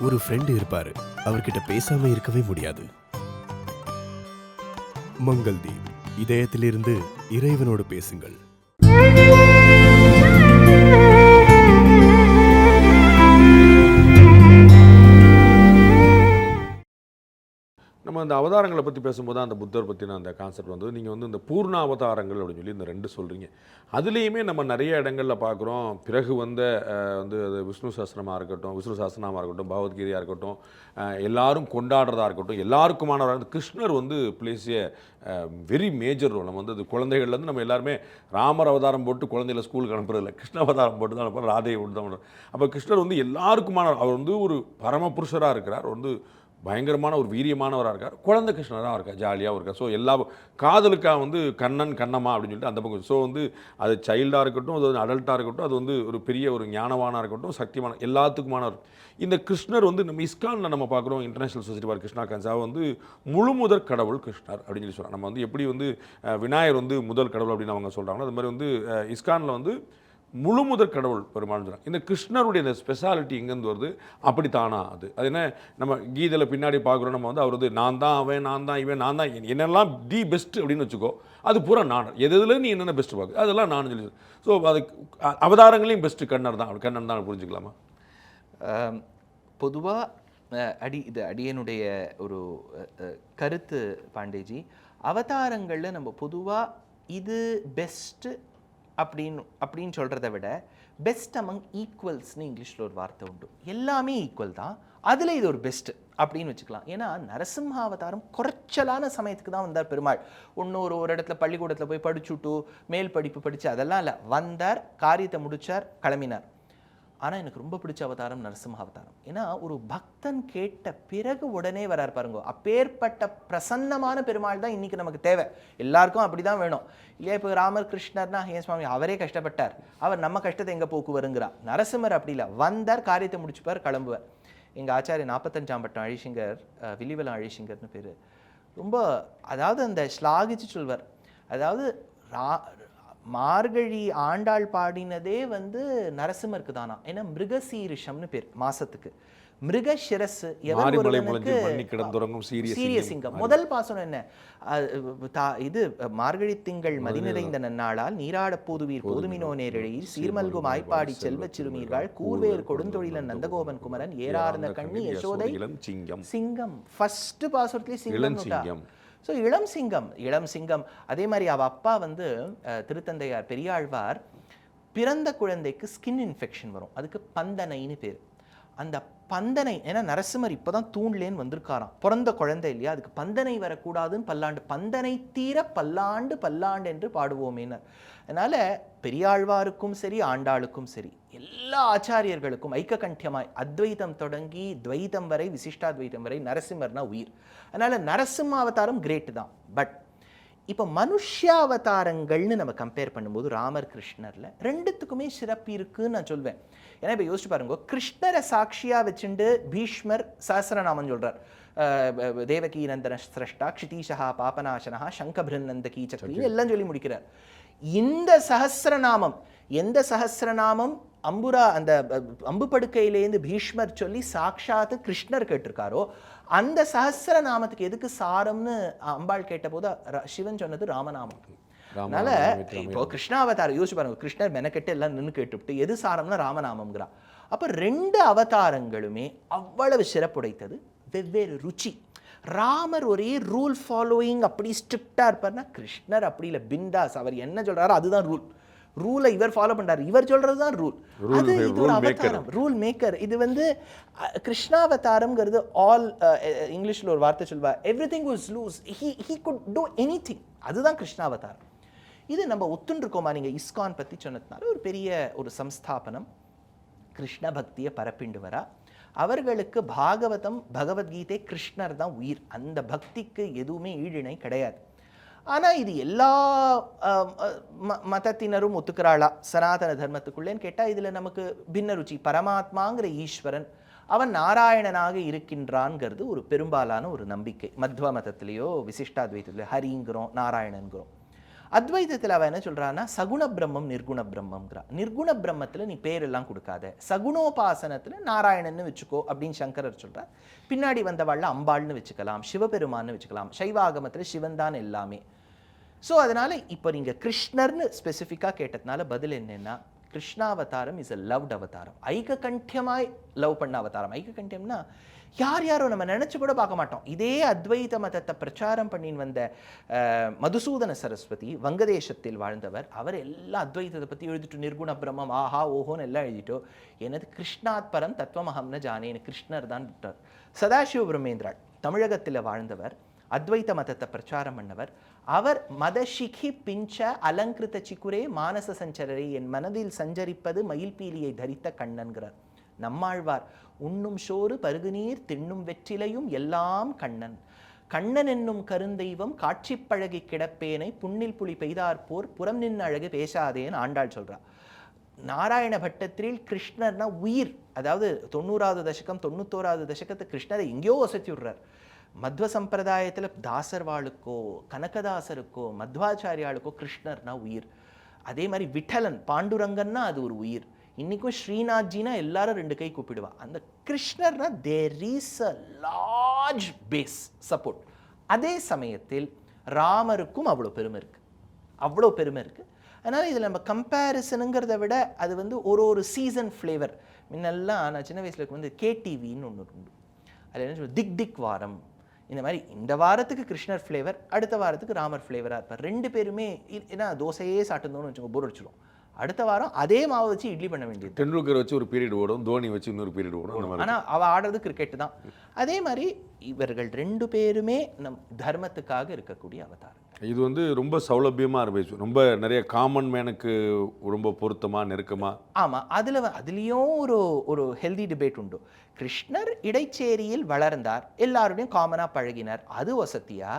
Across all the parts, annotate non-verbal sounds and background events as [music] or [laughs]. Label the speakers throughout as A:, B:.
A: ஒரு ஃப்ரெண்டு இருப்பாரு. அவர்கிட்ட பேசாம இருக்கவே முடியாது. மங்கள்தீப் இதயத்திலிருந்து இறைவனோடு பேசுங்கள்.
B: நம்ம அந்த அவதாரங்களை பற்றி பேசும்போது அந்த புத்தர் பற்றின அந்த கான்செப்ட் வந்து நீங்கள் வந்து இந்த பூர்ண அவதாரங்கள் அப்படின்னு சொல்லி இந்த ரெண்டு சொல்கிறீங்க அதுலேயுமே நம்ம நிறைய இடங்களில் பார்க்குறோம். பிறகு வந்த வந்து அது விஷ்ணு சாஸ்திரமாக இருக்கட்டும் விஷ்ணு சாஸ்திரமாக இருக்கட்டும் பகவத்கீதையாக இருக்கட்டும் எல்லாரும் கொண்டாடுறதா இருக்கட்டும் எல்லாருக்குமானவராக கிருஷ்ணர் வந்து பிளேஸ் வெரி மேஜர் ரோல் நம்ம வந்து அது குழந்தைகள்லேருந்து நம்ம எல்லாருமே ராமர் அவதாரம் போட்டு குழந்தைகளை ஸ்கூலுக்கு அனுப்புறதில்ல. கிருஷ்ண அவதாரம் போட்டு தான் அனுப்புகிறோம் ராதையை விட்டு தான் அப்போ கிருஷ்ணர் வந்து எல்லாருக்குமான அவர் வந்து ஒரு பரம புருஷராக இருக்கிறார் வந்து பயங்கரமான ஒரு வீரியமானவராக இருக்கார். குழந்தை கிருஷ்ணராக இருக்கார் ஜாலியாக இருக்கார். ஸோ எல்லா காதலுக்காக வந்து கண்ணன் கண்ணம்மா அப்படின்னு சொல்லிட்டு அந்த பக்கம். ஸோ வந்து அது சைல்டாக இருக்கட்டும் அது வந்து அடல்ட்டாக இருக்கட்டும் அது வந்து ஒரு பெரிய ஒரு ஞானவானாக இருக்கட்டும் சக்திமான எல்லாத்துக்குமானவர் இந்த கிருஷ்ணர் வந்து நம்ம இஸ்கானில் நம்ம பார்க்குறோம் international society for Krishna consciousness வந்து முழு முதற் கடவுள் கிருஷ்ணர் அப்படின்னு சொல்லி சொல்கிறாங்க நம்ம வந்து எப்படி வந்து விநாயகர் வந்து முதல் கடவுள் அப்படின்னு அவங்க சொல்கிறாங்களோ அது மாதிரி வந்து இஸ்கானில் வந்து முழு முதற் கடவுள் பெருமாள்னு சொல்கிறாங்க இந்த கிருஷ்ணருடைய இந்த ஸ்பெஷாலிட்டி எங்கேருந்து வருது? அப்படித்தானா அது. அது என்ன? நம்ம கீதையில் பின்னாடி பார்க்குறோம் நம்ம வந்து அவர் வந்து நான் தான் அவன் நான் தான் இவன் நான் தான் என்னெல்லாம் தி பெஸ்ட் அப்படின்னு வச்சுக்கோ அது பூரா நான். எது எதுலேருந்து நீ என்னென்ன பெஸ்ட் பார்க்கு? அதெல்லாம் நான் சொல்லி ஸோ அது அவதாரங்களையும் பெஸ்ட்டு கண்ணர் தான். கண்ணன் தான் புரிஞ்சுக்கலாமா?
C: பொதுவாக அடி இது அடியனுடைய ஒரு கருத்து பாண்டேஜி அவதாரங்களில் நம்ம பொதுவாக இது பெஸ்ட்டு அப்படின்னு அப்படின்னு சொல்கிறத விட பெஸ்ட் அமங் ஈக்குவல்ஸ்னு இங்கிலீஷில் ஒரு வார்த்தை உண்டு. எல்லாமே ஈக்குவல் தான். அதில் இது ஒரு பெஸ்ட்டு அப்படின்னு வச்சுக்கலாம். ஏன்னா நரசிம்மாவதாரம் குறைச்சலான சமயத்துக்கு தான் வந்தார் பெருமாள். ஒன்று ஒரு ஒரு இடத்துல பள்ளிக்கூடத்தில் போய் படிச்சுட்டு மேல் படிப்பு படித்து அதெல்லாம் இல்லை. வந்தார் காரியத்தை முடித்தார் கிளம்பினார். ஆனால் எனக்கு ரொம்ப பிடிச்ச அவதாரம் நரசிம்ம அவதாரம். ஏன்னா ஒரு பக்தன் கேட்ட பிறகு உடனே வரார் பாருங்க. அப்பேற்பட்ட பிரசன்னமான பெருமாள் தான் இன்றைக்கி நமக்கு தேவை. எல்லாருக்கும் அப்படி தான் வேணும். இல்லையா இப்போ ராமர் கிருஷ்ணர்னா ஏன் சுவாமி அவரே கஷ்டப்பட்டார். அவர் நம்ம கஷ்டத்தை எங்கே போக்குவருங்கிறா நரசிம்மர் அப்படி இல்லை. வந்தார் காரியத்தை முடிச்சுப்பார் கிளம்புவார். எங்கள் ஆச்சாரிய நாற்பத்தஞ்சாம் பட்டம் அழிசிங்கர் அஹ், வில்லிவலம் அழிசிங்கர்னு பேர். ரொம்ப அதாவது அந்த ஸ்லாகிச்சு சொல்வார். அதாவது ரா மார்கழி ஆண்டாள் பாடினதே வந்து நரசிம்மருக்கு தானா ஏன்னா மிருகசீரிஷம்னு பேர் மாசத்துக்கு. மிருக சிரசு
B: சீரிய சிங்கம்.
C: முதல் பாசனம் என்ன? தா- இது மார்கழி திங்கள் மதி நிறைந்த நன்னாளால் நீராடப் போதுவீர் போதுமினோ நேரிழையில் சீர்மல்கும் ஆய்ப்பாடி செல்வச் சிறுமீர்கள் கூர்வேர் கொடுந்தொழிலன் நந்தகோபன் குமரன் ஏறார்ந்த கண்ணி யசோதை
B: சிங்கம்.
C: சிங்கம். ஃபர்ஸ்ட் பாசுரத்துலேயே சிங்கம். ஸோ இளம் சிங்கம் இளம் சிங்கம். அதே மாதிரி அவ அப்பா வந்து திருத்தந்தையார் பெரியாழ்வார் பிறந்த குழந்தைக்கு ஸ்கின் இன்ஃபெக்ஷன் வரும். அதுக்கு பந்தனைன்னு பேர். அந்த பந்தனை ஏன்னா நரசிம்மர் இப்போதான் தூண்லேன்னு வந்திருக்காராம். பிறந்த குழந்தை இல்லையா? அதுக்கு பந்தனை வரக்கூடாதுன்னு பல்லாண்டு பந்தனை தீர பல்லாண்டு பல்லாண்டு என்று பாடுவோமேனர். அதனால் பெரியாழ்வாருக்கும் சரி ஆண்டாளுக்கும் சரி எல்லா ஆச்சாரியர்களுக்கும் ஐக்ககண்டியமாய் அத்வைதம் தொடங்கி துவைதம் வரை விசிஷ்டாத்வைதம் வரை நரசிம்மர்னா உயிர். அதனால் நரசிம்ம அவதாரம் கிரேட் தான். பட் இப்போ மனுஷ்யாவதாரங்கள்னு நம்ம கம்பேர் பண்ணும்போது ராமர் கிருஷ்ணர்ல ரெண்டுத்துக்குமே சிறப்பு இருக்குன்னு நான் சொல்வேன். ஏன்னா இப்போ யோசிச்சு பாருங்க கிருஷ்ணரை சாட்சியாக வச்சுட்டு பீஷ்மர் சஹஸ்ரநாமம் சொல்கிறார் தேவகி நந்தன சிரஷ்டா க்ஷிதீஷா பாபநாசனஹா சங்கபிருநந்த கீச்சக்ரி எல்லாம் சொல்லி முடிக்கிறார் இந்த சஹஸ்ரநாமம் எந்த சஹஸ்ரநாமம் அம்புரா அந்த அம்பு படுக்கையிலேருந்து பீஷ்மர் சொல்லி சாக்ஷாத்து கிருஷ்ணர் கேட்டிருக்காரோ அந்த சஹஸ்ரநாமத்துக்கு எதுக்கு சாரம்னு அம்பாள் கேட்டபோது சிவன் சொன்னது ராமநாமம் அதனால இப்போ கிருஷ்ணாவதாரம் யோசிச்சு பாருங்க கிருஷ்ணர் மெனக்கெட்டு எல்லாம் நின்று கேட்டுவிட்டு எது சாரம்னா ராமநாமம்ங்கிறா அப்ப ரெண்டு அவதாரங்களுமே அவ்வளவு சிறப்புடைத்தது வெவ்வேறு ருச்சி. ராமர் ஒரே ரூல் ஃபாலோயிங் அப்படி ஸ்ட்ரிக்டா இருப்பார்னா கிருஷ்ணர் அப்படி இல்லை பிந்தாஸ் அவர் என்ன சொல்றாரோ அதுதான் ரூல் ரூலை இவர் ஃபாலோ பண்றாரு. இவர் சொல்றது தான் ரூல் அது இது ஒரு. அவதாரம். ரூல் மேக்கர் இது வந்து கிருஷ்ணாவதாரம்ங்கிறது ஆல் இங்கிலீஷ்ல ஒரு வார்த்தை சொல்வா everything was lose he he could do any அதுதான் கிருஷ்ணாவதாரம். இது நம்ம ஒத்துண்டிருக்கோமா? நீங்க இஸ்கான் பத்தி சொன்னதுனால ஒரு பெரிய ஒரு சம்ஸ்தாபனம். கிருஷ்ண பக்தியை பரப்பிண்டு வரா. அவர்களுக்கு பாகவதம் பகவத்கீதை கிருஷ்ணர் தான் உயிர். அந்த பக்திக்கு எதுவுமே ஈடிணை கிடையாது. ஆனா இது எல்லா ம- மதத்தினரும் ஒத்துக்கிறாளா? சனாதன தர்மத்துக்குள்ளேன்னு கேட்டால் இதுல நமக்கு பின்ன ருச்சி. பரமாத்மாங்கிற ஈஸ்வரன் அவன் நாராயணனாக இருக்கின்றான்ங்கிறது ஒரு பெரும்பாலான ஒரு நம்பிக்கை. மத்வ மதத்திலேயோ விசிஷ்டாத்வைத்திலேயோ ஹரிங்கிறோம் நாராயணன்கிறோம். அத்வைதத்தில் அவன் என்ன சொல்றான்னா சகுண பிரம்மம் நிர்குண பிரம்மம்ங்கிறா. நிர்குண பிரம்மத்தில் நீ பேரெல்லாம் கொடுக்காத. சகுணோபாசனத்தில் நாராயணன்னு வச்சுக்கோ அப்படின்னு சங்கரர் சொல்கிறார் பின்னாடி வந்தவாள்ல அம்பாள்னு வச்சுக்கலாம் சிவபெருமான்னு வச்சுக்கலாம் சைவாகமத்துல சிவன் தான் எல்லாமே. ஸோ அதனால இப்போ நீங்கள் கிருஷ்ணர்னு ஸ்பெசிஃபிக்காக கேட்டதுனால பதில் என்னென்னா கிருஷ்ணாவதாரம் இஸ் அ லவ்ட் அவதாரம். ஐககண்டியமாய் லவ் பண்ண அவதாரம். ஐககண்டியம்னா யார் யாரோ நம்ம நினைச்சு கூட பார்க்க மாட்டோம். இதே அத்வைத மதத்தை பிரச்சாரம் பண்ணின்னு வந்த மதுசூதன சரஸ்வதி வங்கதேசத்தில் வாழ்ந்தவர். அவர் எல்லா அத்வைதத்தை பற்றி எழுதிட்டு நிர்குண பிரம்மம் ஆஹா ஓஹோன்னு எல்லாம் எழுதிட்டோ எனது கிருஷ்ணாத்பரம் தத்துவமகம்னு ஜானேன்னு கிருஷ்ணர் தான் விட்டார். சதாசிவ பிரம்மேந்திரா தமிழகத்தில் வாழ்ந்தவர் அத்வைத மதத்தை பிரச்சாரம் பண்ணவர். அவர் மதஷிகி பிஞ்ச அலங்கிருத சிக்குரே மானச சஞ்சரரே என் மனதில் சஞ்சரிப்பது மயில்பீலியை தரித்த கண்ணன்கிறார். நம்மாழ்வார் உண்ணும் சோறு பருகுநீர் தின்னும் வெற்றிலையும் எல்லாம் கண்ணன். கண்ணன் என்னும் கருந்தெய்வம் காட்சி பழகி கிடப்பேனை புண்ணில் புலி பெய்தார்போர் புறம் நின்று அழகு பேசாதேன்னு ஆண்டாள் சொல்றா. நாராயண பட்டத்தில் கிருஷ்ணர்னா உயிர். அதாவது தொண்ணூறாவது தசகம் தொண்ணூத்தோராவது தசகத்தை கிருஷ்ணரை எங்கேயோ வசத்தி விடுறார். மத்வ சம்பிரதாயத்தில் தாசர்வாளுக்கோ கனகதாசருக்கோ மத்வாச்சாரியாளுக்கோ கிருஷ்ணர்னா உயிர். அதே மாதிரி விட்டலன் பாண்டுரங்கன்னா அது ஒரு உயிர். இன்றைக்கும் ஸ்ரீநாத்ஜினா எல்லாரும் ரெண்டு கை கூப்பிடுவா. அந்த கிருஷ்ணர்னா there is a large base support அதே சமயத்தில் ராமருக்கும் அவ்வளோ பெருமை இருக்குது அவ்வளோ பெருமை இருக்குது அதனால் இதில் நம்ம கம்பேரிசனுங்கிறத விட அது வந்து ஒரு ஒரு சீசன் ஃப்ளேவர் முன்னெல்லாம் நான் சின்ன வயசுல இருக்கும் வந்து கேடிவின்னு ஒன்று உண்டு. அதில் என்ன சொல்லுவோம் திக் திக் வாரம். இந்த மாதிரி இந்த வாரத்துக்கு கிருஷ்ணர் ஃப்ளேவர் அடுத்த வாரத்துக்கு ராமர் ஃப்ளேவராக இருப்பார். ரெண்டு பேருமே ஏன்னா தோசையே சாப்பிட்டுருந்தோம்னு வச்சுக்கோங்க போர் அடிச்சிடும் அடுத்த வாரம் அதே மாவை வச்சு இட்லி பண்ண வேண்டியது.
B: டெண்டுல்கர் வச்சு ஒரு பீரியட் ஓடும் தோனி வச்சு இன்னொரு பீரியட் ஓடும் அந்த மாதிரி.
C: ஆனா அவ ஆடுறது கிரிக்கெட் தான். அதே மாதிரி இவர்கள் ரெண்டு பேருமே நம் தர்மத்துக்காக இருக்கக்கூடிய அவதாரம்
B: இது வந்து ரொம்ப சௌலபியமாக இருந்துச்சு. ரொம்ப நிறைய காமன் மேனுக்கு ரொம்ப பொருத்தமாக நெருக்கமாக
C: ஆமா அதுல அதுலயும் ஒரு ஒரு ஹெல்தி டிபேட் உண்டு. கிருஷ்ணர் இடைச்சேரியில் வளர்ந்தார் எல்லாரோடையும் காமனா பழகினார். அது வசதியா?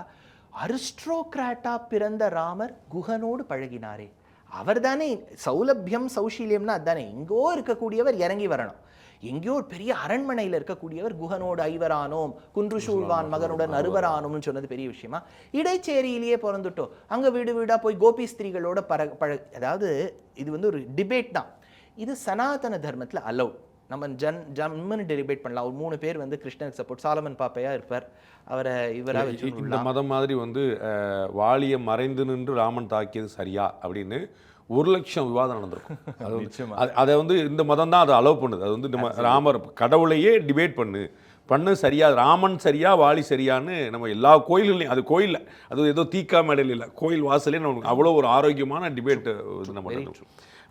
C: அரிஸ்ட்ரோக்ராட்டா பிறந்த ராமர் குகனோடு பழகினாரே. அவர்தானே சௌலபியம் சௌஷீல்யம்னா அதானே? எங்கோ இருக்கக்கூடியவர் இறங்கி வரணும். எங்கேயோ ஒரு பெரிய அரண்மனையில் இருக்கக்கூடியவர் குகனோடு ஐவரானோம் குன்று சூழ்வான் மகனுடன் அறுவரானோம்னு சொன்னது பெரிய விஷயமா? இடைச்சேரியிலேயே பிறந்துட்டோம். அங்க வீடு வீடா போய் கோபி ஸ்திரீகளோட பர பழ அதாவது இது வந்து ஒரு டிபேட் தான். இது சனாதன தர்மத்துல அலௌட் நம்ம ஜன் ஜம்முன்னு டெலிபேட் பண்ணலாம். ஒரு மூணு பேர் வந்து கிருஷ்ணருக்கு சப்போர்ட் சாலமன் பாப்பையா இருப்பார். அவரை இவரா வச்சு
B: இந்த மதம் மாதிரி வந்து வாலிய மறைந்து நின்று ராமன் தாக்கியது சரியா அப்படின்னு ஒரு லட்சம் விவாதம் நடந்திருக்கும். [laughs] அது வந்து- இந்த மதம் தான் அதை அலோவ் பண்ணுது. அது வந்து நம்ம ராமர் கடவுளையே டிபேட் பண்ணு. பண்ணு சரியா ராமன் சரியா வாலி சரியான்னு நம்ம எல்லா கோயில்களையும் அது கோயிலில் அது ஏதோ தீக்கா மேடையில் இல்லை கோயில் வாசலே நமக்கு அவ்வளோ ஒரு ஆரோக்கியமான டிபேட் நம்ம.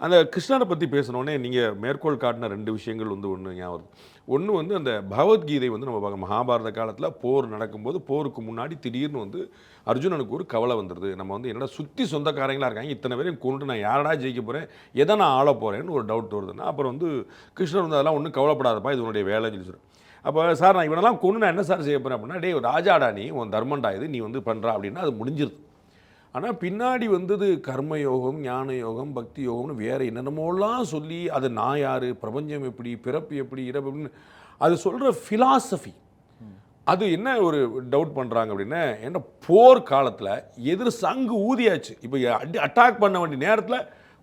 B: அந்த கிருஷ்ணரை பற்றி பேசினோடனே நீங்கள் மேற்கோள் காட்டின ரெண்டு விஷயங்கள் வந்து ஒன்று ஞாபகம் ஒன்று வந்து அந்த பகவத்கீதை வந்து நம்ம பார்க்க மகாபாரத காலத்தில் போர் நடக்கும்போது போருக்கு முன்னாடி திடீர்னு வந்து அர்ஜுனனுக்கு ஒரு கவலை வந்துடுது நம்ம வந்து என்னடா சுற்றி சொந்தக்காரங்களாக இருக்காங்க இத்தனை பேரையும் கொண்டு நான் யாரடா ஜெயிக்க போகிறேன் எதை நான் ஆள போகிறேன்னு ஒரு டவுட் வருதுன்னா அப்புறம் வந்து கிருஷ்ணர் வந்து அதெல்லாம் ஒன்றும் கவலைப்படாதப்பா இது உன்னுடைய வேலைன்னு சொல்லி அப்போ சார் நான் இவனெல்லாம் கொண்டு நான் என்ன சார் செய்ய போகிறேன் அப்படின்னா டேய் ராஜாடா நீ உன் தர்மண்டா இது நீ வந்து பண்ணுறா அப்படின்னா அது முடிஞ்சிருது. ஆனால் பின்னாடி வந்தது கர்மயோகம் ஞான யோகம் பக்தி யோகம்னு வேறு என்னென்னமோலாம் சொல்லி அது நான் யார் பிரபஞ்சம் எப்படி பிறப்பு எப்படி இறப்பு எப்படின்னு அது சொல்கிற ஃபிலாசபி அது என்ன ஒரு டவுட் பண்ணுறாங்க அப்படின்னா ஏன்னா போர் காலத்தில் எதிர் சங்கு ஊதியாச்சு. இப்போ அட்டாக் பண்ண வேண்டிய நேரத்தில்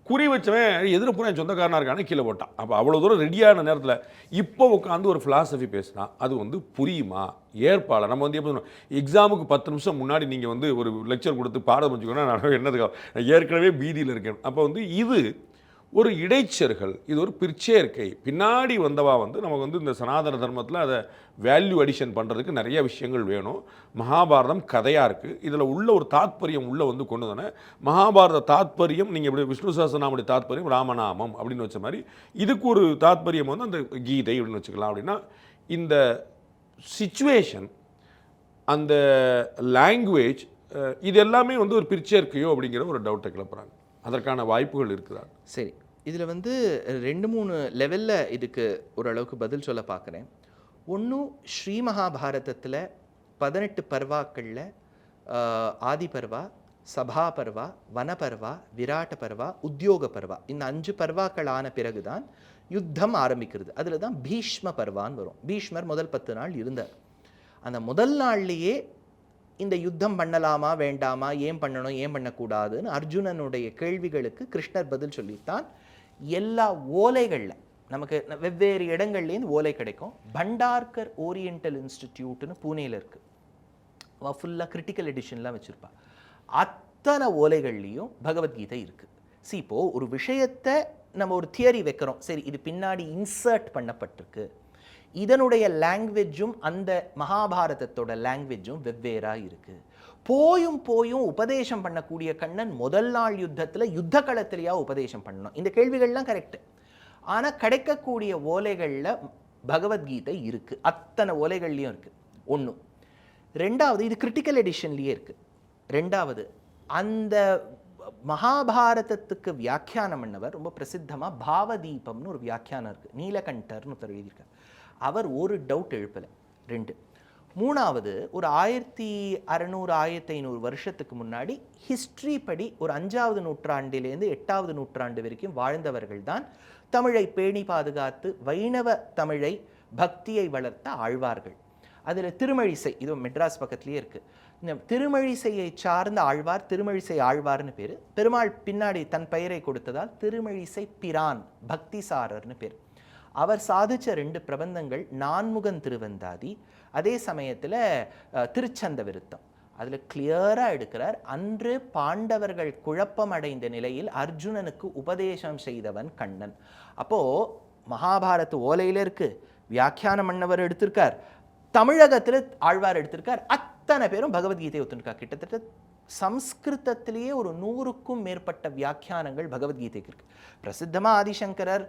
B: குறி வச்சவன் எதிர பூரா என் சொந்தக்காரனாக இருக்கானே கீழே போட்டான். அப்போ அவ்வளோ தூரம் ரெடியான நேரத்தில் இப்போ உட்காந்து ஒரு ஃபிலாசபி பேசினா அது வந்து புரியுமா? ஏற்பாளர் நம்ம வந்து எப்படி எக்ஸாமுக்கு பத்து நிமிஷம் முன்னாடி நீங்கள் வந்து ஒரு லெக்சர் கொடுத்து பாடம் வச்சுக்கோன்னா நான் என்னதுக்கு? ஏற்கனவே பீதியில் இருக்கேன். அப்போ வந்து இது ஒரு இடைச்சர்கள் இது ஒரு பிற்சேர்க்கை. பின்னாடி வந்தவா வந்து நமக்கு வந்து இந்த சனாதன தர்மத்தில் அதை வேல்யூ அடிஷன் பண்ணுறதுக்கு நிறைய விஷயங்கள் வேணும். மகாபாரதம் கதையாக இருக்குது இதில் உள்ள ஒரு தாத்பரியம் உள்ளே வந்து கொண்டு வந்தோன்னே மகாபாரத தாத்பரியம் நீங்கள் இப்படி விஷ்ணு சாஸ்திரநாமுடைய தாத்பரியம் ராமநாமம் அப்படின்னு வச்ச மாதிரி இதுக்கு ஒரு தாத்பரியம் வந்து அந்த கீதை அப்படின்னு வச்சுக்கலாம் அப்படின்னா இந்த சுச்சுவேஷன் அந்த லாங்குவேஜ் இது எல்லாமே வந்து ஒரு பிற்சேர்க்கையோ அப்படிங்கிற ஒரு டவுட்டை கிளப்புறாங்க. அதற்கான வாய்ப்புகள் இருக்கிறார்.
C: சரி. இதில் வந்து ரெண்டு மூணு லெவலில் இதுக்கு ஓரளவுக்கு பதில் சொல்ல பார்க்குறேன் ஒன்றும் ஸ்ரீ மகாபாரதத்தில் பதினெட்டு பர்வாக்களில் ஆதி பர்வா சபா பர்வா வனபர்வா விராட்ட பர்வா உத்தியோக பர்வா. இந்த அஞ்சு பர்வாக்கள் ஆன பிறகுதான் யுத்தம் ஆரம்பிக்கிறது. அதில் தான் பீஷ்ம பர்வான்னு வரும். பீஷ்மர் முதல் பத்து நாள் இருந்தார். அந்த முதல் நாள்லேயே இந்த யுத்தம் பண்ணலாமா வேண்டாமா ஏன் பண்ணணும் ஏன் பண்ணக்கூடாதுன்னு அர்ஜுனனுடைய கேள்விகளுக்கு கிருஷ்ணர் பதில் சொல்லித்தான். எல்லா ஓலைகளில் நமக்கு வெவ்வேறு இடங்கள்லேருந்து ஓலை கிடைக்கும். பண்டார்கர் ஓரியண்டல் இன்ஸ்டிடியூட்னு பூனேல இருக்குது ஃபுல்லாக கிரிட்டிக்கல் எடிஷன்லாம் வச்சுருப்பா. அத்தனை ஓலைகள்லேயும் பகவத்கீதை இருக்குது சி இப்போது ஒரு விஷயத்தை நம்ம ஒரு தியரி வைக்கிறோம். சரி இது பின்னாடி இன்சர்ட் பண்ணப்பட்டிருக்கு. இதனுடைய லாங்குவேஜும் அந்த மகாபாரதத்தோட லாங்குவேஜும் வெவ்வேறாக இருக்குது போயும் போயும் உபதேசம் பண்ணக்கூடிய கண்ணன் முதல் நாள் யுத்தத்தில் யுத்த களத்திலேயா உபதேசம் பண்ணணும். இந்த கேள்விகள்லாம் கரெக்டு ஆனால் கிடைக்கக்கூடிய ஓலைகளில் பகவத்கீதை இருக்குது அத்தனை ஓலைகள்லையும் இருக்குது ஒன்று ரெண்டாவது இது கிரிட்டிக்கல் எடிஷன்லேயே இருக்குது ரெண்டாவது அந்த மகாபாரதத்துக்கு வியாக்கியானம் பண்ணவர் ரொம்ப பிரசித்தமாக பாவதீபம்னு ஒரு வியாக்கியானம் இருக்குது நீலகண்டர்னு ஒருத்தர் எழுதியிருக்கார். அவர் ஒரு டவுட் எழுப்பலை. ரெண்டு. மூணாவது ஒரு ஆயிரத்தி அறநூறு ஆயிரத்தி ஐநூறு வருஷத்துக்கு முன்னாடி ஹிஸ்ட்ரி படி ஒரு அஞ்சாவது நூற்றாண்டிலேருந்து எட்டாவது நூற்றாண்டு வரைக்கும் வாழ்ந்தவர்கள் தான் தமிழை பேணி பாதுகாத்து வைணவ தமிழை பக்தியை வளர்த்த ஆழ்வார்கள். அதில் திருமழிசை இது மெட்ராஸ் பக்கத்துலேயே இருக்குது திருமழிசையை சார்ந்த ஆழ்வார் திருமழிசை ஆழ்வார்னு பேர். பெருமாள் பின்னாடி தன் பெயரை கொடுத்ததால் திருமழிசை பிரான் பக்திசாரர்னு பேர். அவர் சாதிச்ச ரெண்டு பிரபந்தங்கள் நான்முகன் திருவந்தாதி அதே சமயத்தில் திருச்சந்த விருத்தம். அதில் கிளியராக எடுக்கிறார் அன்று பாண்டவர்கள் குழப்பம் அடைந்த நிலையில் அர்ஜுனனுக்கு உபதேசம் செய்தவன் கண்ணன். அப்போது மகாபாரத் ஓலையில் இருக்கு வியாக்கியானம் பண்ணவர் எடுத்திருக்கார். தமிழகத்தில் ஆழ்வார் எடுத்திருக்கார் அத்தனை பேரும் பகவத்கீதை ஒத்துருக்கார் கிட்டத்தட்ட சம்ஸ்கிருதத்திலேயே ஒரு நூறுக்கும் மேற்பட்ட வியாக்கியானங்கள் பகவத்கீதைக்கு இருக்கு. பிரசித்தமா ஆதிசங்கரர்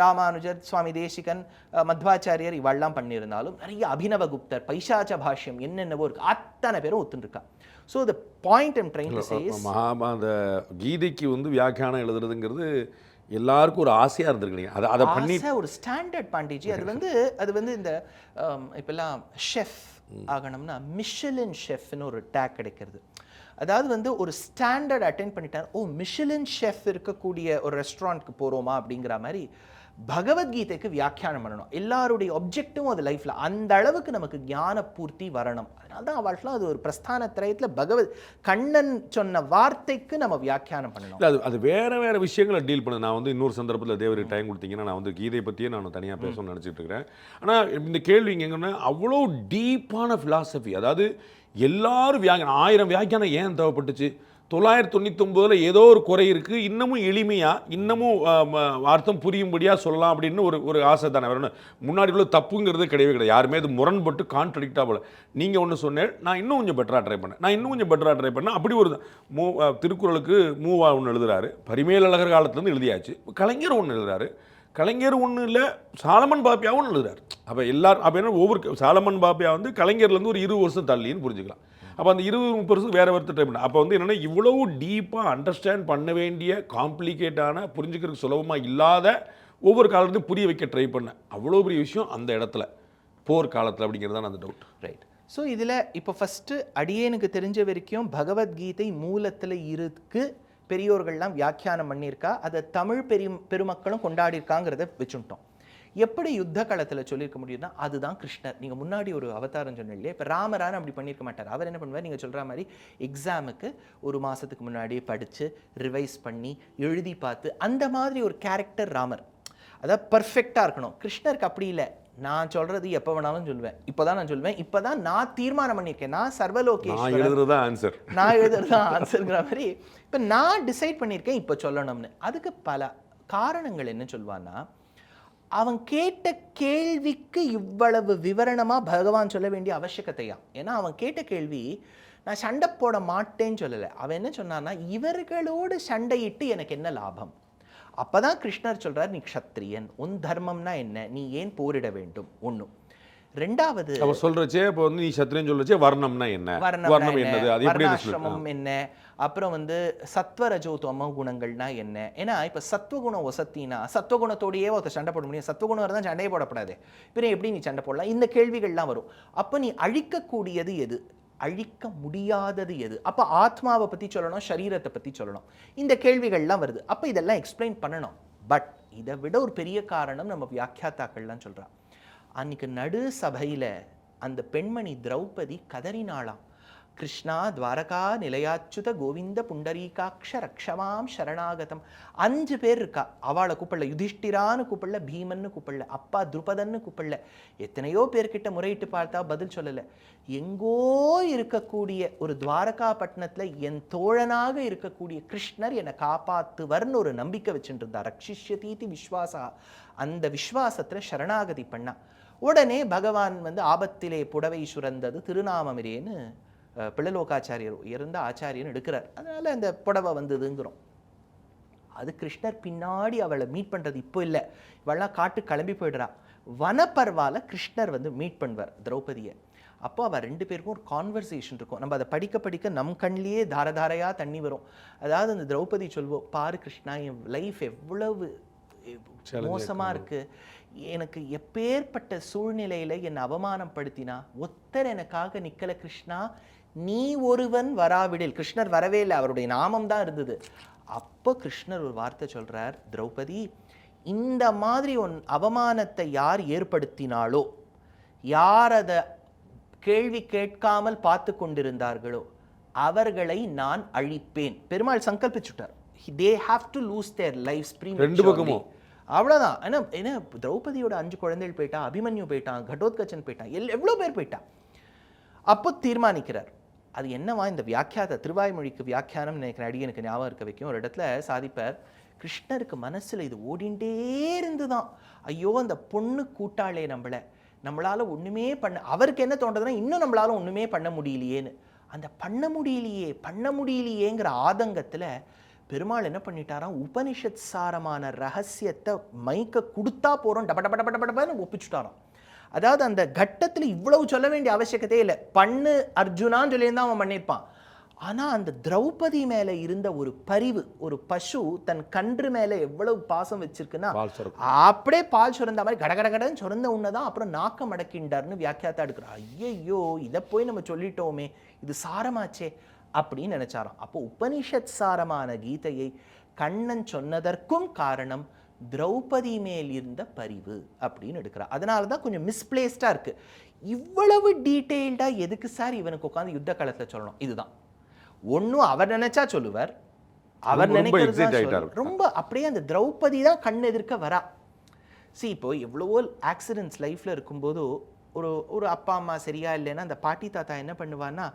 C: ராமானுஜர் சுவாமி தேசிகன் மத்வாச்சாரியர் இவெல்லாம் பண்ணியிருந்தாலும் நிறைய அபினவகுப்தர் பைசாச்ச பாஷ்யம் என்னென்னவோ இருக்கு. அத்தனை பேரும் ஒத்துருக்கா so the point I'm trying to say
B: மகா அந்த கீதைக்கு வந்து வியாக்கியானம் எழுதுறதுங்கிறது எல்லாருக்கும் ஒரு ஆசையாக இருந்திருக்கு அதை அதை பண்ணி
C: ஒரு ஸ்டாண்டர்ட் பாண்டிஜி. அது வந்து அது வந்து இந்த இப்பெல்லாம் ஷெஃப் ஆகணும்னா மிஷலின் ஷெஃப்னு ஒரு டேக் கிடைக்கிறது. அதாவது வந்து ஒரு ஸ்டாண்டர்ட் அட்டென்ட் பண்ணிட்டார் ஓ மிஷலின் ஷெஃப் இருக்கக்கூடிய ஒரு ரெஸ்டாரண்ட்க்கு போகிறோமா அப்படிங்கிற மாதிரி பகவத்கீதைக்கு வியாக்கியானம் பண்ணணும். எல்லாருடைய ஒப்ஜெக்டிவும் அது லைஃப்பில் அந்த அளவுக்கு நமக்கு ஞான பூர்த்தி வரணும். அதனால தான் அவள்லாம் அது ஒரு பிரஸ்தான திரயத்தில் பகவத் கண்ணன் சொன்ன வார்த்தைக்கு நம்ம வியாக்கியானம் பண்ணணும்.
B: அது அது வேறு வேறு விஷயங்களை டீல் பண்ண நான் வந்து இன்னொரு சந்தர்ப்பத்தில் தேவருக்கு டைம் கொடுத்தீங்கன்னா நான் வந்து கீதை பற்றியே நான் தனியாக பேசணும்னு நினச்சிட்டு இருக்கிறேன். ஆனால் இந்த கேள்வி எங்கன்னா அவ்வளோ டீப்பான ஃபிலாசபி அதாவது எல்லாரும் வியாக்கியானம் ஆயிரம் வியாக்கியானம் ஏன் தேவைப்பட்டுச்சு? தொள்ளாயிரத்தி தொண்ணூத்தொம்போதில் ஏதோ ஒரு குறை இருக்குது இன்னமும் எளிமையாக இன்னமும் அர்த்தம் புரியும்படியாக சொல்லலாம் அப்படின்னு ஒரு ஒரு ஆசை தானே. வரணும் முன்னாடி உள்ள தப்புங்கிறது கிடையவே கிடையாது. யாருமே அது முரண்பட்டு கான்ட்ரடிக்டாக போல நீங்கள் ஒன்று சொன்னேன் நான் இன்னும் கொஞ்சம் பெட்டராக ட்ரை பண்ணேன். நான் இன்னும் கொஞ்சம் பெட்டராக ட்ரை பண்ணேன். அப்படி ஒரு மூ திருக்குறளுக்கு மூவா ஒன்று எழுதுறாரு. பரிமேலழகர் காலத்துலேருந்து எழுதியாச்சு. கலைஞர் ஒன்று எழுதுறாரு. கலைஞர் ஒன்று இல்லை சாலமன் பாப்பியாவும் எழுதுறாரு. அப்போ எல்லாரும் அப்போ என்ன ஒவ்வொரு சாலமன் பாப்பியா வந்து கலைஞர்லேருந்து ஒரு இருபது வருஷம் தள்ளின்னு புரிஞ்சுக்கலாம். அப்போ அந்த இருபது முப்பது வருஷம் வேறு ஒருத்தர் ட்ரை பண்ண அப்போ வந்து என்னென்னா இவ்வளவு டீப்பாக அண்டர்ஸ்டாண்ட் பண்ண வேண்டிய காம்ப்ளிகேட்டான புரிஞ்சுக்கிறதுக்கு சுலபமாக இல்லாத ஒவ்வொரு காலத்துலையும் புரிய வைக்க ட்ரை பண்ணேன். அவ்வளோ பெரிய விஷயம் அந்த இடத்துல. போர் காலத்தில் அப்படிங்கிறது தான் அந்த டவுட்
C: ரைட் ஸோ இதில் இப்போ ஃபஸ்ட்டு அடியேனுக்கு தெரிஞ்ச வரைக்கும் பகவத்கீதை மூலத்தில் இருக்கு பெரியோர்கள்லாம் வியாக்கியானம் பண்ணியிருக்கா அதை தமிழ் பெரிய பெருமக்களும் கொண்டாடியிருக்காங்கிறத வச்சுட்டோம் எப்படி யுத்த காலத்தில் சொல்லியிருக்க முடியும்னா அதுதான் கிருஷ்ணர். நீங்கள் முன்னாடி ஒரு அவதாரம் சொன்னீங்களே இப்போ ராமரான அப்படி பண்ணியிருக்க மாட்டார். அவர் என்ன பண்ணுவார்? நீங்கள் சொல்கிற மாதிரி எக்ஸாமுக்கு ஒரு மாதத்துக்கு முன்னாடி படித்து ரிவைஸ் பண்ணி எழுதி பார்த்து அந்த மாதிரி ஒரு கேரக்டர் ராமர். அதாவது பர்ஃபெக்டாக இருக்கணும். கிருஷ்ணருக்கு அப்படி இல்லை. நான் சொல்றது எப்போ வேணாலும் சொல்லுவேன். இப்போதான் நான் சொல்லுவேன். இப்போதான் நான் தீர்மானம் பண்ணியிருக்கேன். நான்
B: நான்
C: சர்வலோகேஸ்வரன்
B: எழுதுறது ஆன்சர்
C: நான் எழுதுறது தான் ஆன்சருங்கிற மாதிரி. இப்போ நான் டிசைட் பண்ணியிருக்கேன் இப்போ சொல்லணும்னு. அதுக்கு பல காரணங்கள் என்ன சொல்வான்னா அவன் கேட்ட கேள்விக்கு இவ்வளவு விவரணமாக பகவான் சொல்ல வேண்டிய அவசியக்கத்தையா ஏன்னா அவன் கேட்ட கேள்வி நான் சண்டை போட மாட்டேன்னு சொல்லலை. அவன் என்ன சொன்னான்னா இவர்களோடு சண்டையிட்டு எனக்கு என்ன லாபம்? அப்பதான் கிருஷ்ணர் சொல்கிறார் நீ க்ஷத்ரியன் உன் தர்மம்னா என்ன? நீ ஏன் போரிட வேண்டும்? ஒன்று ரெண்டாவது
B: அவர் சொல்றச்சே இப்போ வந்து நீ சத்திரியன் சொல்றச்சே வர்ணம்னா என்ன? வர்ணம்
C: என்ன?
B: என்னது? அது எப்படி
C: என்ன? அப்புறம் வந்து சத்வரஜோ தமோ குணங்கள்னா என்ன? ஏன்னா இப்ப சத்வகுணம் ஒசத்தினா சத்வகுணத்தோடயே ஒருத்தர் சண்டை போட முடியும். சத்வகுணம் இருந்தால் சண்டையே போடப்படாது. பின்ன எப்படி நீ சண்டை போடலாம்? இந்த கேள்விகள்லாம் வரும். அப்ப நீ அழிக்கக்கூடியது எது? அழிக்க முடியாதது எது? அப்ப ஆத்மாவை பத்தி சொல்லணும் சரீரத்தை பத்தி சொல்லணும். இந்த கேள்விகள்லாம் வருது. அப்ப இதெல்லாம் எக்ஸ்பிளைன் பண்ணணும். பட் இதை விட ஒரு பெரிய காரணம் நம்ம வியாக்கியாத்தாக்கள்லாம் சொல்றா அன்னைக்கு நடு சபையில அந்த பெண்மணி திரௌபதி கதறினாளாம். கிருஷ்ணா துவாரகா நிலையாச்சுத கோவிந்த புண்டரீகாட்ச ரக்ஷமாம் சரணாகதம். அஞ்சு பேர் இருக்கா. அவளை கூப்பிடல. யுதிஷ்டிரான்னு கூப்பிடல. பீமன்னு கூப்பிடல. அப்பா துருபதன்னு கூப்பிடல. எத்தனையோ பேர்கிட்ட முறையிட்டு பார்த்தா பதில் சொல்லலை. எங்கோ இருக்கக்கூடிய ஒரு துவாரகா பட்டணத்தில் என் தோழனாக இருக்கக்கூடிய கிருஷ்ணர் என்னை காப்பாத்துவர்னு ஒரு நம்பிக்கை வச்சுட்டு இருந்தார். ரக்ஷிஷ்யதீதி விஸ்வாசா. அந்த விஸ்வாசத்துல சரணாகதி பண்ணா. உடனே பகவான் வந்து ஆபத்திலே புடவை சுரந்தது திருநாமமிரேன்னு பிள்ளலோகாச்சாரியர் உயர்ந்த ஆச்சாரியன் எடுக்கிறார். அதனால அந்த புடவை வந்ததுங்கிறோம் அது கிருஷ்ணர் பின்னாடி அவளை மீட் பண்றது இப்போ இல்லை. இவெல்லாம் காட்டு கிளம்பி போயிடுறா. வனப்பர்வால கிருஷ்ணர் வந்து மீட் பண்ணுவார் திரௌபதியை. அப்போ அவள் ரெண்டு பேருக்கும் ஒரு கான்வர்சேஷன் இருக்கும். நம்ம அதை படிக்க படிக்க நம் கண்ணிலேயே தார தாரையா தண்ணி வரும். அதாவது அந்த திரௌபதி சொல்வோம் பாரு கிருஷ்ணா என் லைஃப் எவ்வளவு மோசமா இருக்கு. எனக்கு எப்பேற்பட்ட சூழ்நிலையில என்னை அவமானப்படுத்தினா ஒத்தர் எனக்காக நிக்கல கிருஷ்ணா நீ ஒருவன் வராவிடில். கிருஷ்ணர் வரவே இல்லை அவருடைய நாமம் தான் இருந்தது. அப்போ கிருஷ்ணர் ஒரு வார்த்தை சொல்றார் திரௌபதி இந்த மாதிரி ஒன் அவமானத்தை யார் ஏற்படுத்தினாலோ யார் அதை கேள்வி கேட்காமல் பார்த்து கொண்டிருந்தார்களோ அவர்களை நான் அழிப்பேன். Perumal சங்கல்பிச்சுட்டார். They have to lose their life
B: ரெண்டு பக்கமும்.
C: அவ்வளோதான் ஏன்னா ஏன்னா திரௌபதியோட அஞ்சு குழந்தைகள் போயிட்டா அபிமன்யு போயிட்டான் கடோத்கச்சன் போயிட்டான் எல் எவ்வளோ பேர் போயிட்டான் அப்போ தீர்மானிக்கிறார். அது என்னவா இந்த வியாக்கியாத திருவாய்மொழிக்கு வியாக்கியானம் நினைக்கிற அடி எனக்கு ஞாபகம் இருக்க வைக்கும்? ஒரு இடத்துல சாதிப்பார் கிருஷ்ணருக்கு மனசில் இது ஓடிண்டே இருந்துதான். ஐயோ அந்த பொண்ணு கூட்டாளே நம்மளை. நம்மளால ஒன்றுமே பண்ண அவருக்கு என்ன தோன்றதுன்னா இன்னும் நம்மளால ஒன்றுமே பண்ண முடியலையேன்னு. அந்த பண்ண முடியலையே பண்ண முடியலையேங்கிற ஆதங்கத்தில் பெருமாள் என்ன பண்ணிட்டாராம்? உபனிஷத் சாரமான ரகசியத்தை மைக்க கொடுத்தா போறோம். டப டப டப டப டபன்னு ஒப்பிச்சுட்டாராம். அதாவது அந்த கட்டத்துல இவ்வளவு சொல்ல வேண்டிய அவசியகத்தையே இல்லை. பண்ணு அர்ஜுனான்னு சொல்லியிருந்தா அவன் பண்ணியிருப்பான். ஆனா அந்த திரௌபதி மேல இருந்த ஒரு பரிவு ஒரு பசு தன் கன்று மேல எவ்வளவு பாசம் வச்சிருக்குன்னா. அப்படியே பால் சுரந்த மாதிரி கட கட கடன்னு சுரந்த உன்னதான் அப்புறம் நாக்க மடக்கின்றார்னு வியாக்கியாத்தா எடுக்கிறார் ஐயையோ இதை போய் நம்ம சொல்லிட்டோமே. இது சாரமாச்சே. அப்படின்னு நினைச்சாராம். அப்போ உபனிஷத் சாரமான கீதையை கண்ணன் சொன்னதற்கும் காரணம் திரௌபதி மேல் இருந்த பரிவு அப்படின்னு எடுக்கிறார். அதனால தான் கொஞ்சம் மிஸ்பிளேஸ்டா இருக்கு. இவ்வளவு டீட்டெயில்டா எதுக்கு சார் இவனுக்கு உட்காந்து யுத்த களத்தை சொல்லணும்? இதுதான். ஒண்ணும் அவர் நினைச்சா சொல்லுவார். அவர் நினைக்கிறது. ரொம்ப அப்படியே அந்த திரௌபதி தான் கண் எதிர்க்க வரா. See இப்போ எவ்வளவோ ஆக்சிடென்ட்ஸ் லைஃப்ல இருக்கும்போது ஒரு ஒரு அப்பா அம்மா சரியா இல்லைன்னா அந்த பாட்டி தாத்தா என்ன பண்ணுவான்னா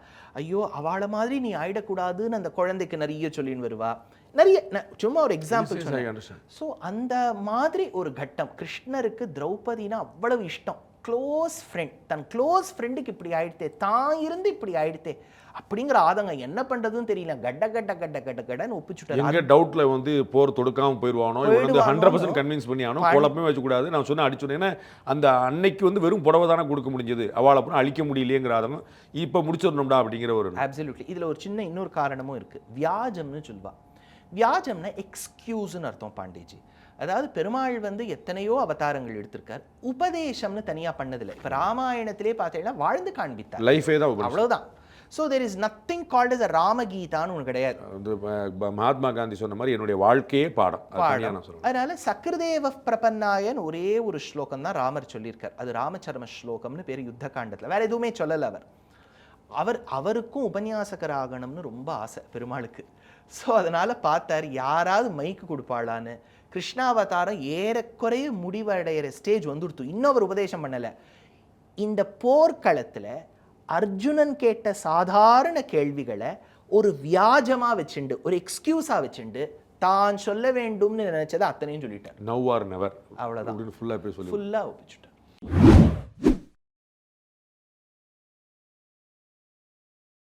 C: ஐயோ அவளை மாதிரி நீ ஆயிடக்கூடாதுன்னு அந்த குழந்தைக்கு நிறைய சொல்லின்னு வருவா. நிறைய சும்மா ஒரு எக்ஸாம்பிள் சொன்னேன். ஸோ அந்த மாதிரி ஒரு கட்டம் கிருஷ்ணருக்கு திரௌபதினா அவ்வளவு இஷ்டம். க்ளோஸ் ஃப்ரெண்ட் தன் க்ளோஸ் ஃப்ரெண்டுக்கு இப்படி ஆயிடுத்தே தான் இருந்து இப்படி ஆயிடுத்தே அப்படிங்கிற ஆதங்கம் என்ன பண்றதுன்னு தெரியல. கட்ட கட்ட கட்ட கட்ட கடன்னு ஒப்பிச்சுட்டாரு.
B: எங்க டவுட்ல வந்து போர் தொடுக்காம போயிருவானோ இவன் வந்து
C: போயிடுவானோ.
B: ஹண்ட்ரட் பர்சன்ட் கன்வின்ஸ் பண்ணி ஆனோ குழப்பமே வச்சுக்கூடாது. நான் சொன்ன அடிச்சோன்னே ஏன்னா அந்த அன்னைக்கு வந்து வெறும் புடவை தானே கொடுக்க முடிஞ்சது. அவளை அப்புறம் அழிக்க முடியலையேங்கிற ஆதங்கம் இப்போ முடிச்சிடணும்டா அப்படிங்கிற ஒரு
C: அப்சல்யூட்லி இதுல ஒரு சின்ன இன்னொரு காரணமும் இருக்கு. வியாஜம்னு சொல்வா. வியாஜம்னா எக்ஸ்கியூஸ்னு அர்த்தம் பாண்டேஜி அதாவது பெருமாள் வந்து எத்தனையோ அவதாரங்கள் எடுத்திருக்கார். உபதேசம்னு தனியா பண்ணதில்லை. இப்ப ராமாயணத்திலே பார்த்தீங்கன்னா வாழ்ந்து காண்பித்தார்.
B: லைஃபே தான் உபனிஷத்.
C: அவ்வளவுதான். So there is nothing called as a ராமகீதான்னு ஒன்று கிடையாது.
B: மகாத்மா காந்தி சொன்ன மாதிரி என்னுடைய வாழ்க்கையே பாடம். சொல்றேன்.
C: அதனால சக்கரதேவ பிரபன்னாயன் ஒரே ஒரு ஸ்லோகம் தான் ராமர் சொல்லியிருக்கார். அது ராமச்சரம ஸ்லோகம்னு பேர் யுத்த காண்டத்தில். வேற எதுவுமே சொல்லல அவர். அவர் அவருக்கும் உபன்யாசகர் ஆகணும்னு ரொம்ப ஆசை பெருமாளுக்கு. ஸோ அதனால பார்த்தார் யாராவது மைக்கு கொடுப்பாளான்னு. கிருஷ்ணாவதாரம் ஏறக்குறைய முடிவடைகிற ஸ்டேஜ் வந்துடுத்து. இன்னும் அவர் உபதேசம் பண்ணலை. இந்த போர்க்களத்துல அர்ஜுனன் கேட்ட சாதாரண கேள்விகளை ஒரு வியாஜமா வச்சுண்டு ஒரு எக்ஸ்கியூஸா வச்சுண்டு தான் சொல்ல வேண்டும்னு நினைச்சதை அத்தனையும் சொல்லிட்டார்.
B: Now or never. அப்படின்னு ஃபுல்லாக போய் சொல்லி
C: ஃபுல்லா ஒப்பிச்சுட்டார்.